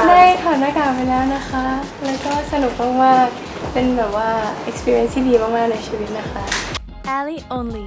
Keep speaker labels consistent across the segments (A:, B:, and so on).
A: ก็ได้ถอดหน้ากากไปแล้วนะคะ แล้วก็สนุกมากๆ เป็นแบบว่า experience ที่ดีมากๆ ในชีวิตนะคะ
B: Ally only.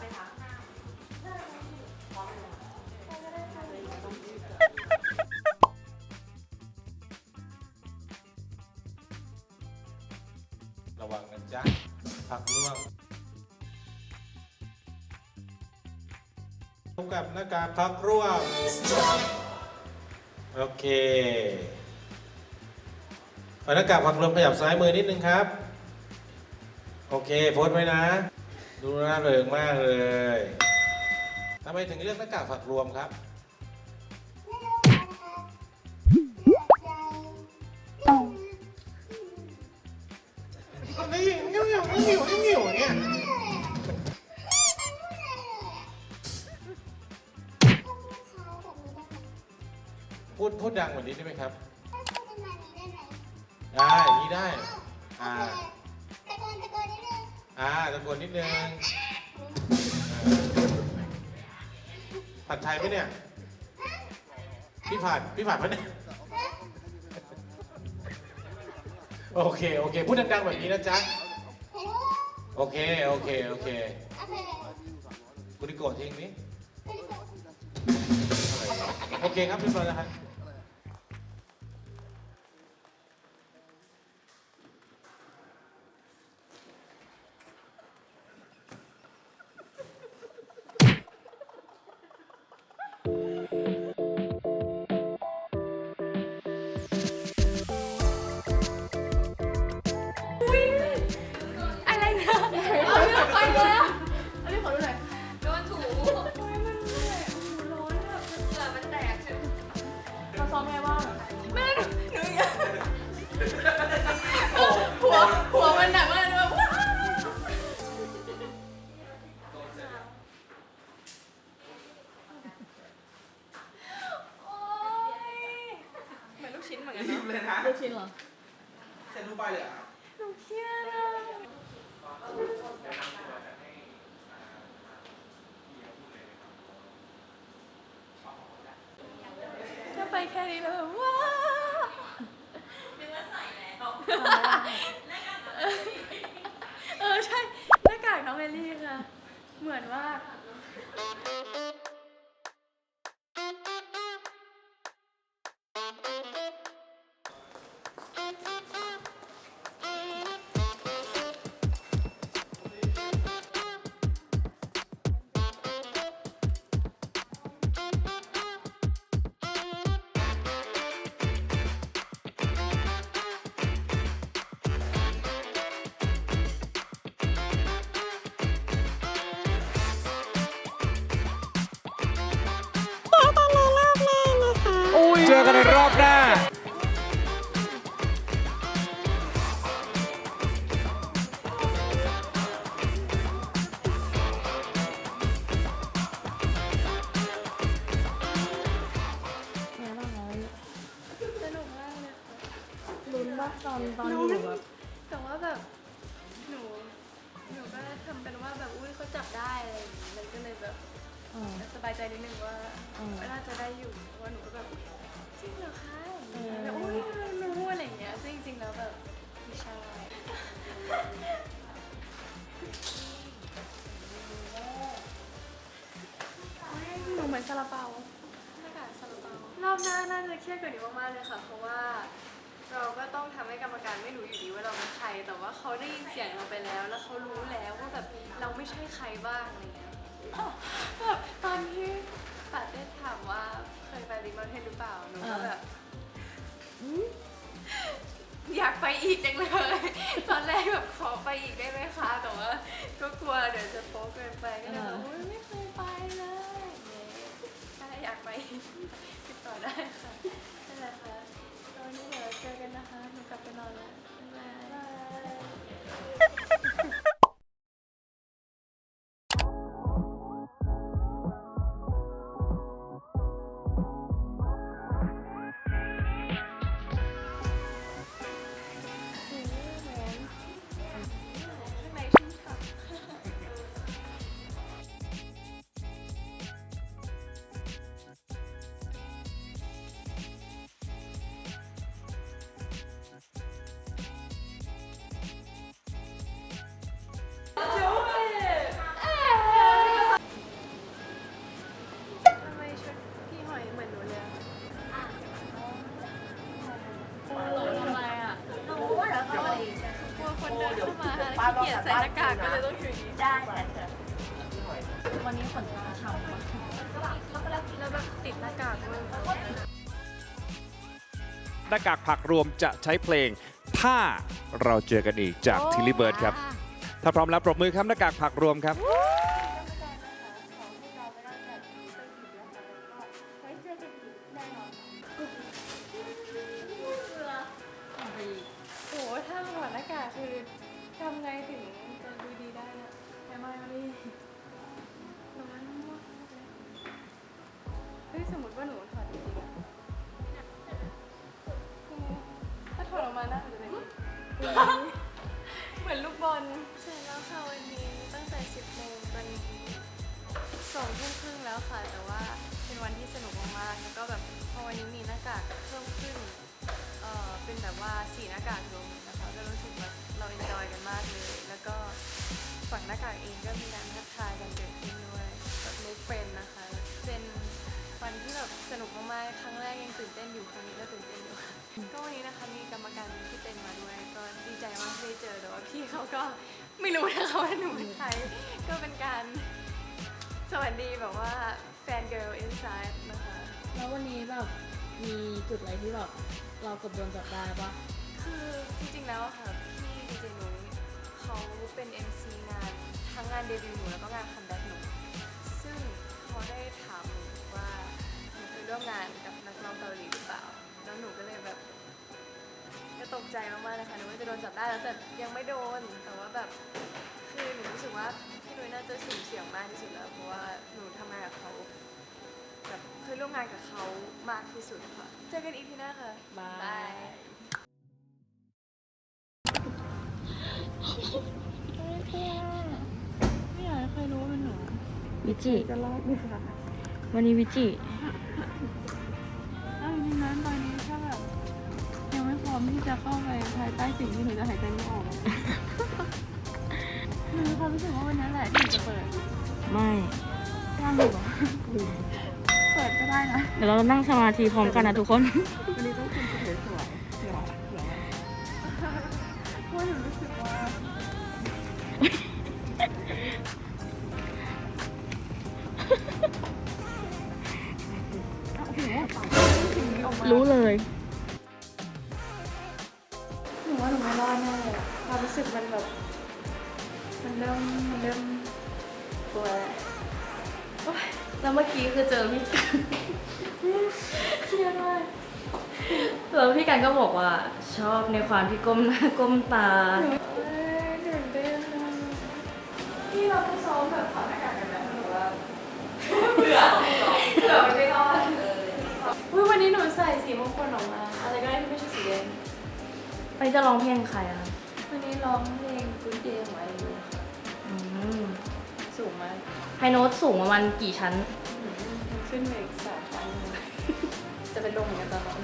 C: ไหมคะพ
A: ร้อมไหม
C: คะระ
D: วังนะจ๊ะผักร่วงพบกับหน้ากากผักร่วงโอเคเอาหน้ากากผักรวมขยับซ้ายมือนิดนึงครับ โอเค โพสไว้นะ ดูน่าเริงมากเลยทำไมถึงเลือกหน้ากากผักรวมครับ นี่เงี้ยวเงี้ยวเงี้ยวเงี้ยวเนี่ยพูดพูดดังกว่านี้ได้ไหมครับ ได้อย่างนี้ได้ อ่า อ่าตะโกนนิดนึงผัดไทยไหมเนี่ย พี่ผัดพี่ผัดปะเนี่ย โอเค โอเค พูดดังๆแบบนี้นะจ๊ะ โอเค โอเค โอเคกุริโกะทิ้งนี้โอเคครับเรียบร้อยแล้วครับ
A: เหมือน
E: ลูกชิ้นเหมือนกันเนาะ
F: เลยนะ
A: ลูกชิ้นเหรอ
F: จะดูไปเลยอะ
A: หนูเครียดอะถ้าไปแค่นี้แล้วแบบว้าว
E: นึกว่าใส่แล้ว
A: เออใช่หน้ากากน้องเอลลี่ค่ะ เหมือนมาก
F: เจอกันในรอบหน้า
A: สนุกมากเลยค่ะลุ้นว่าตอนตอนอยู่แบบแต่ว่าแบบหนูหนูก็ทำเป็นว่าแบบอุ้ยเขาจับได้อะไรอย่างงี้มันก็เลยแบบสบายใจนิดนึงว่าว่าน่าจะได้อยู่เพราะว่าหนูก็แบบ จริงเหรอคะอย่างเงี้ยแบบอุ้ยไม่รู้อะไรอย่างเงี้ยซึ่งจริงๆแล้วแบบไม่ใช่หนูเหมือนซาลาเปาหน้ากากซาลาเปารอบอบหน้าน่าจะเครียดกว่านี้มากๆเลยค่ะ เพราะว่าเราก็ต้องทำให้กรรมการไม่รู้อยู่ดีว่าเราเป็นใคร แต่ว่าเขาได้ยินเสียงเราไปแล้ว แล้วเขารู้แล้วว่าแบบเราไม่ใช่ใครบ้างอะไรเงี้ยแบบตอนที่ปาเต้ถามว่าเคยไปริมอนเทนหรือเปล่าหนู อยากไปอีกจังเลย ตอนแรกแบบขอไปอีกได้ไหมคะ แต่ว่าก็กลัวเดี๋ยวจะโป๊เกินไปก็เลยแบบอุ๊ยไม่เคยไปเลยถ้าอยากไปติดต่อได้ค่ะนั่นแหละค่ะตอนนี้เดี๋ยวเจอกันนะคะหนูกลับไปนอนแล้วบ๊ายบาย คนเดินเข้ามาแล้วขี้เกียจใส่หน้ากากก็เลยต้องอยู่อย่างนี้
C: ได้แต่เธอ
E: วันนี้ฝนตาฉ่ำมาก
A: แล้วแบบติดหน้ากากด้วย
F: หน้ากากผักรวมจะใช้เพลง ถ้าเราเจอกันอีกจากทิลลี่เบิร์ดครับ ถ้าพร้อมแล้วปรบมือครับหน้ากากผักรวมครับ
A: หน้ากากเองก็มีการทักทายกันเกิดขึ้นด้วยแบบเมคเฟรนนะคะ เป็นวันที่แบบสนุกมากๆ ครั้งแรกยังตื่นเต้นอยู่ ครั้งนี้ก็ตื่นเต้นอยู่ค่ะก็วันนี้นะคะมีกรรมการที่เป็นมาด้วย ก็ดีใจมากที่ได้เจอแต่ว่าพี่เขาก็ไม่รู้นะคะว่าหนูเป็นใคร ก็เป็นการสวัสดีแบบว่าแฟนเกิร์ลอินไซด์นะคะ
E: แล้ววันนี้แบบมีจุดอะไรที่แบบเราเกับโดนจับได้ปะ
A: คือจริงๆแล้วอะค่ะพี่ดีเจนุ้ย เขาเป็น MC งานทั้งงานเดบิวต์หนูแล้วก็งานคัมแบ็กหนูซึ่งเขาได้ถามหนูว่าหนูเคยร่วมงานกับนักร้องเกาหลีหรือเปล่า แล้วหนูก็เลยแบบก็ตกใจมากๆเลยค่ะหนูว่าจะโดนจับได้แล้วแต่ยังไม่โดนแต่ว่าแบบคือหนูรู้สึกว่าพี่นุ้ยน่าจะสุ่มเสี่ยงมากที่สุดแล้วเพราะว่าหนูทำงานกับเขาแบบเคยร่วมงานกับเขามากที่สุดค่ะเจอกันอีพีหน้าค่ะ
E: บา
A: บาย
E: ย ไม่อยากให้ใครรู้ว่าเป็นหนู
B: วิจิ
E: จะรอดไหมคะ
B: วันนี้วิจิ
E: เอาจริงๆนะตอนนี้ถ้าแบบยังไม่พร้อมที่จะเข้าไปภายใต้สิ่งที่หนูจะหายใจไม่ออกอะหนูมีความรู้สึกว่าวันนั้นแหละที่หนูจะเปิด
B: ไม่
E: ถ้าหนูแบบเปิดก็ได้นะ
B: เดี๋ยวเรานั่งสมาธิพร้อมกันนะทุกคน
E: วันนี้ต้องคุณสวยสวยๆเดี๋ยวเดี๋ยวเพราะหนูรู้สึกว่า
B: รู้เลย
A: หนูว่าหนูไม่รอดแน่เลยความรู้สึกมันแบบ มันเริ่มมันเริ่มกลัวแล้วโอ๊ยแล้วเมื่อกี้คือเจอพี่กันเครียดมาก
B: แล้วพี่กันก็บอกว่าชอบในความที่ก้มหน้าก้มตา
A: ไป
B: จะร้องเพลงใครอะคะ
A: วันนี้ร้องเพลงกุ๊ดเดย์ของไอยูค่ะ
B: อืม
A: สูงมาก
B: ไฮโน้ตสูงประมาณกี่ชั้น
A: มันขึ้นมาอีกสามชั้นเลยจะเป็นลมเหมือนกันตอนนั้น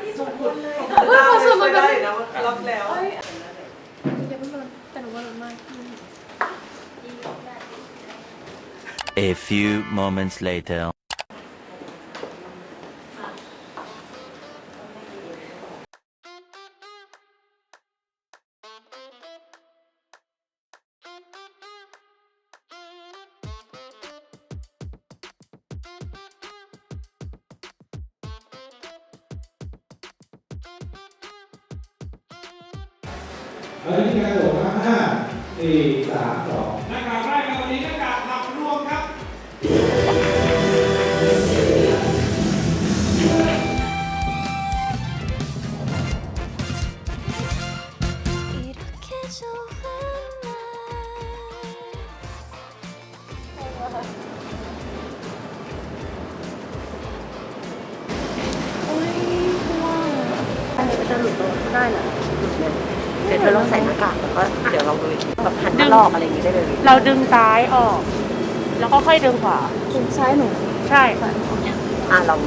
A: ได้ส่งคนเลยเฮ้ยขอส่วนมาแบบ
C: รับแล้ว
A: อย่าเพิ่งลดแต่หนูว่าลดมาก
G: A few moments later.
D: เล
C: ยเราดึ
H: งซ้ายออก แล้วก็ค่อยดึงขวา
E: ถึงซ้ายหนู
H: ใช่ค่ะ
C: อะลอง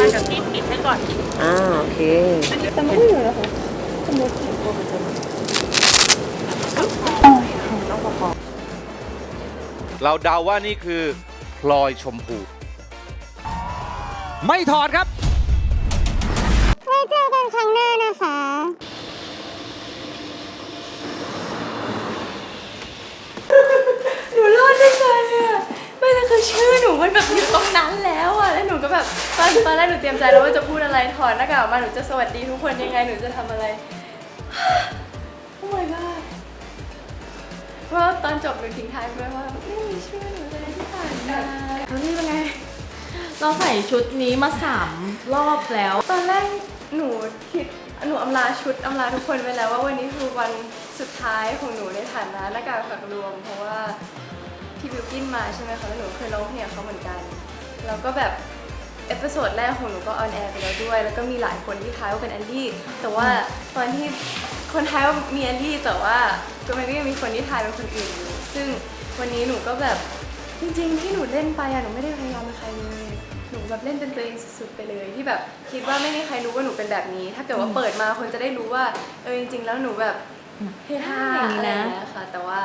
H: มันจะที่ปิดให้ก่อน
C: อ่าโอเค
E: แต่มันก็อยู่นะคะสมมติ
C: ต้องประคอง
F: เราเดาว่านี่คือพลอยชมพู ไม่ถอดครับ
I: ไว้เจอกันครั้งหน้านะคะ
A: หนูรอดได้ไงอะไม่เลย คือชื่อหนูมันแบบอยู่ตรงนั้นแล้วอะแล้วหนูก็แบบตอนตอนแรกหนูเตรียมใจแล้วว่าจะพูดอะไรถอดหน้ากากออกมาหนูจะสวัสดีทุกคนยังไงหนูจะทำอะไร โอ้ my god เพราะว่าตอนจบหนูทิ้งท้ายไว้ว่าไม่มีชื่อหนูเลยที่ผ่านมาแล้วนี่เป็นไง
B: เราใส่ชุดนี้มาสามรอบแล้ว
A: ตอนแรกหนูคิดหนูอำลาชุดอำลาทุกคนไปแล้วว่าวันนี้คือวันสุดท้ายของหนูในฐานะหน้ากากผักรวม เพราะว่า พี่บิวกินมาใช่ไหมคะแล้วหนูเคยร้องเพลงกับเขาเหมือนกันแล้วก็แบบเอพิโซดแรกของหนูก็ออนแอร์ไปแล้วด้วย แล้วก็มีหลายคนที่ทายว่าเป็นแอนดี้แต่ว่าตอนที่คนทายว่ามีแอนดี้แต่ว่าก็มันก็ยังมีคนที่ทายเป็นคนอื่นอยู่ซึ่งวันนี้หนูก็แบบจริงๆ ที่หนูเล่นไปอะหนูไม่ได้พยายามเป็นใครเลยหนูแบบเล่นเป็นตัวเองสุดๆไปเลย ที่แบบคิดว่าไม่มีใครรู้ว่าหนูเป็นแบบนี้ ถ้าเกิดว่าเปิดมาคนจะได้รู้ว่าเออจริง ๆ แล้วหนูแบบเฮฮา
B: อย่างนี้
A: อะไร
B: นะ
A: อย่างเงี้ยค่ะแต่ว่า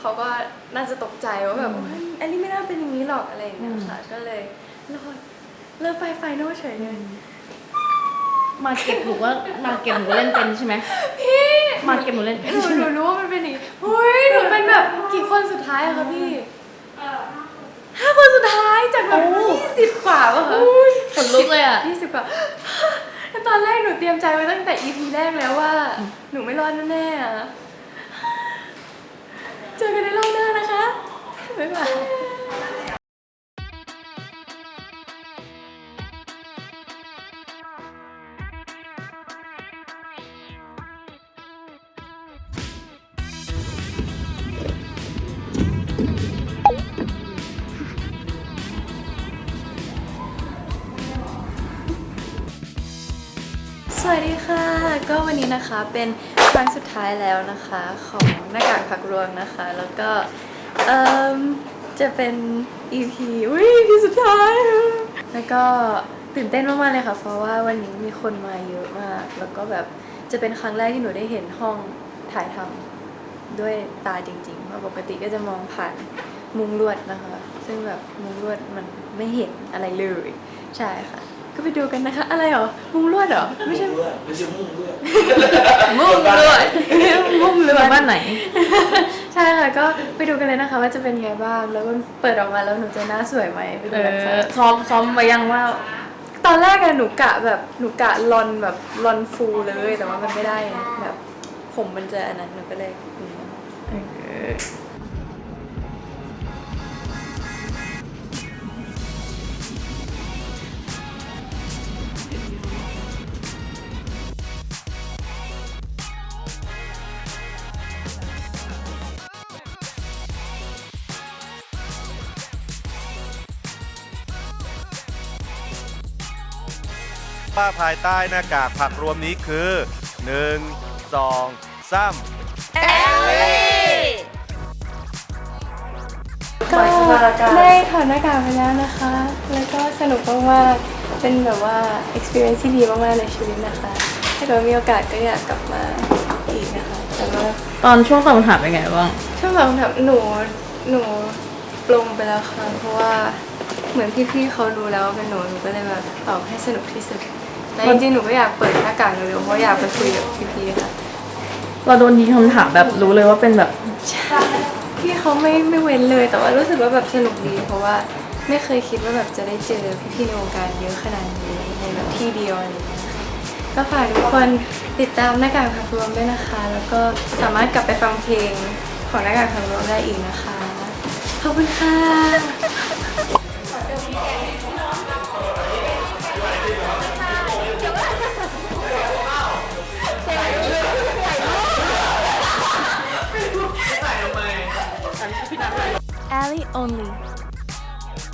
A: เขาก็น่าจะตกใจว่าแบบเฮ้ยแอลลี่ไม่น่าเป็นอย่างนี้หรอกอะไรอย่างเงี้ยค่ะ ก็เลยรอดเลิกไปไฟนอลเฉยเลย
B: มาเก็บหนูว่ามาเก็บหนูเล่นเป็นใช่ไหม
A: พี่
B: มาเก็บหนูเล่นเป็น
A: หนูหนูรู้ว่ามันเป็นอย่างนี้เฮ้ยหนูเป็นแบบกี่คนสุดท้ายอะคะพี่ห้าคนสุดท้ายจากแบบยี่สิบกว่าป่ะคะ
B: ขนลุกเลยอะ
A: ยี่สิบกว่าแล้วตอนแรกหนูเตรียมใจไว้ตั้งแต่ EP แรกแล้วว่า หนูไม่รอดแน่ๆอะ เจอกันในรอบหน้านะคะ บ๊ายบายสวัสดีค่ะ ก็วันนี้นะคะเป็น ครั้งสุดท้ายแล้วนะคะของหน้ากากผักรวมนะคะ แล้วก็จะเป็น EP อุ้ย EP สุดท้าย แล้วก็ตื่นเต้นมากๆเลยค่ะ เพราะว่าวันนี้มีคนมาเยอะมาก แล้วก็แบบจะเป็นครั้งแรกที่หนูได้เห็นห้องถ่ายทำด้วยตาจริงๆเพราะปกติก็จะมองผ่านมุงลวดนะคะ ซึ่งแบบมุงลวดมันไม่เห็นอะไรเลย ใช่ค่ะ ก็ไปดูกันนะคะ อะไรเหรอ มุงลวดเหรอ ไม่ใช่
G: ไม่ใช่มุ่งด้วย
A: มุงลวดมุงลวด
B: บ้านไหน
A: ใช่ค่ะ ก็ไปดูกันเลยนะคะ ว่าจะเป็นไงบ้าง แล้วก็เปิดออกมาแล้วหนูจะหน้าสวยไหมไป
B: เอ
A: ดูกันค่ะ
B: อซ้อมซ้อมไว้ยังว่า
A: ตอนแรกอะหนูกะแบบหนูกะลอนแบบลอนฟูเลย แต่ว่ามันไม่ได้ไงแบบผมมันจะอันนั้นหนูก็เลย
J: ว่าภายใต้หน้ากากผักรวมนี้คือ 1 2 3
A: ก็ได้ถอดหน้ากากไปแล้วนะคะ แล้วก็สนุกมากๆเป็นแบบว่า experience ที่ดีมากๆในชีวิตนะคะ ถ้าเกิดว่ามีโอกาสก็อยากกลับมาอีกนะคะแต่ว่า
B: ตอนช่วงตอบคำถามเป็นไงบ้าง
A: ช่วงหลังถามหนูหนูปลงไปแล้วค่ะ เพราะว่าเหมือนพี่ๆเขารู้แล้วว่าเป็นหนูหนูก็เลยแบบตอบให้สนุกที่สุด และจริงๆหนูก็อยากเปิดหน้ากากเร็วๆเพราะอยากไปคุยกับพี่ๆค่ะ
B: เราโดนยิงคำถามแบบรู้เลยว่าเป็นแบบ
A: พี่เขาไม่ไม่เว้นเลยแต่ว่ารู้สึกว่าแบบสนุกดี เพราะว่าไม่เคยคิดว่าแบบจะได้เจอพี่ๆในวงการเยอะขนาดนี้ในแบบที่เดียวอะไรอย่างเงี้ยค่ะก็ฝากทุกคนติดตามหน้ากากผักรวมด้วยนะคะ แล้วก็สามารถกลับไปฟังเพลงของหน้ากากผักรวมได้อีกนะคะขอบคุณค่ะ
B: Alley only